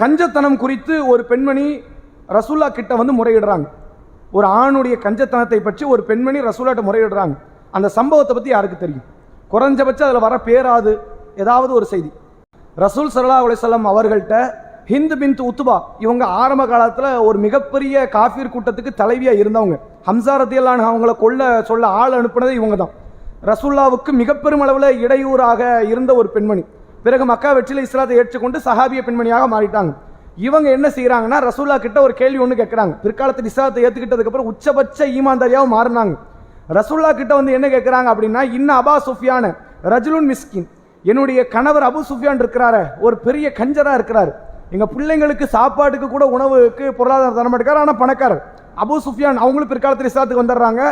கஞ்சத்தனம் குறித்து ஒரு பெண்மணி ரசூல்லா கிட்ட வந்து முறையிடுறாங்க. ஒரு ஆணுடைய கஞ்சத்தனத்தை பற்றி ஒரு பெண்மணி ரசூலாட்ட முறையிடுறாங்க. அந்த சம்பவத்தை பற்றி யாருக்கு தெரியும்? குறைஞ்சபட்சம் அதில் வர பேராது. ஏதாவது ஒரு செய்தி. ரசூல் சல்லா அலிசல்லாம் அவர்கள்ட்ட ஹிந்து பின்த் உத்துபா இவங்க ஆரம்ப காலத்தில் ஒரு மிகப்பெரிய காஃபீர் கூட்டத்துக்கு தலைவியாக இருந்தவங்க. ஹம்சாரத்தியல்லான அவங்கள கொல்ல சொல்ல ஆள் அனுப்புனது இவங்க தான் ரசூல்லாவுக்கு மிக பெருமளவில் இடையூறாக இருந்த ஒரு பெண்மணி. பிறகு மக்கா வெற்றியில் இஸ்லாத்தை ஏற்றுக்கொண்டு சஹாபிய பெண்மணியாக மாறிட்டாங்க. இவங்க என்ன செய்கிறாங்கன்னா ரசூல்லா கிட்ட ஒரு கேள்வி ஒன்று கேட்குறாங்க பிற்காலத்தில் இஸ்லாத்தை ஏற்றுக்கிட்டதுக்கப்புறம் உச்சபட்ச ஈமான்தாரியாகவும் மாறினாங்க. ரசூல்லா கிட்ட வந்து என்ன கேட்குறாங்க அப்படின்னா இன்ன அபா சுஃபியான ரஜுலுன் மிஸ்கின். என்னுடைய கணவர் அபு சுஃபியான் இருக்கிறாரு ஒரு பெரிய கஞ்சராக இருக்கிறார். எங்கள் பிள்ளைங்களுக்கு சாப்பாட்டுக்கு கூட உணவுக்கு பொருளாதாரம் தர ஆனால் பணக்காரர். அபு சுஃபியான் அவங்களும் பிற்காலத்தில் இஸ்லாத்துக்கு வந்துடுறாங்க.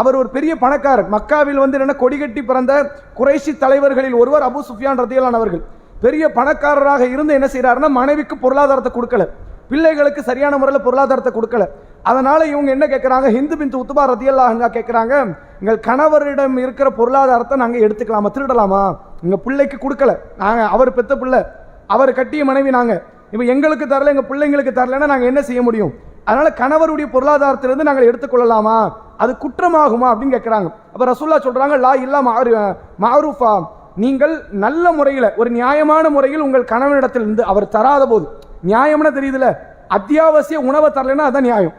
அவர் ஒரு பெரிய பணக்காரர். மக்காவில் வந்து என்ன கொடிகட்டி பிறந்த குறைஷி தலைவர்களில் ஒருவர் அபு சுஃபியான் ரத்தியலான் அவர்கள். பெரிய பணக்காரராக இருந்து என்ன செய்கிறாருன்னா மனைவிக்கு பொருளாதாரத்தை கொடுக்கல. பிள்ளைகளுக்கு சரியான முறையில் பொருளாதாரத்தை கொடுக்கல. அதனால் இவங்க என்ன கேட்குறாங்க ஹிந்து பின் உத்துபா ரத்தியல்லாஹங்க கேட்குறாங்க எங்கள் கணவரிடம் இருக்கிற பொருளாதாரத்தை நாங்கள் எடுத்துக்கலாமா திருடலாமா? எங்கள் பிள்ளைக்கு கொடுக்கல. நாங்கள் அவர் பெத்த பிள்ளை. அவர் கட்டிய மனைவி நாங்கள் இப்போ எங்களுக்கு தரல எங்கள் பிள்ளைங்களுக்கு தரலன்னா நாங்கள் என்ன செய்ய முடியும்? அதனால் கணவருடைய பொருளாதாரத்திலிருந்து நாங்கள் எடுத்துக்கொள்ளலாமா? அது குற்றமாகுமா அப்படின்னு கேட்குறாங்க அப்போ ரசூல்லா சொல்கிறாங்க லா இல்லா மாறு மாரூஃபா. நீங்கள் நல்ல முறையில் ஒரு நியாயமான முறையில் உங்கள் கணவனிடத்திலிருந்து அவர் தராத போது நியாயம்னா தெரியுதுல அத்தியாவசிய உணவை தரலைன்னா அதான் நியாயம்.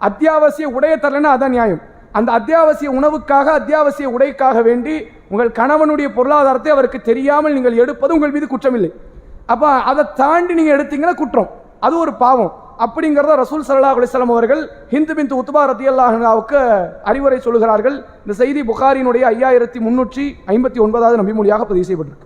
அத்தியாவசிய உடையை தரலைன்னா அதான் நியாயம். அந்த அத்தியாவசிய உணவுக்காக அத்தியாவசிய உடைக்காக வேண்டி உங்கள் கணவனுடைய பொருளாதாரத்தை அவருக்கு தெரியாமல் நீங்கள் எடுப்பது உங்கள் மீது குற்றமில்லை. அப்போ அதை தாண்டி நீங்கள் எடுத்தீங்கன்னா குற்றம். அது ஒரு பாவம். அப்படிங்கிறத ரசூல் சல்லா அலிஸ்லாம் அவர்கள் ஹிந்து பிந்து உத்பா ரத்தி அல்லாஹாவுக்கு அறிவுரை சொல்லுகிறார்கள். இந்த செய்தி புகாரினுடைய ஐயாயிரத்தி முன்னூற்றி ஐம்பத்தி ஒன்பதாவது நபிமொழியாக பதிவு செய்யப்பட்டிருக்கு.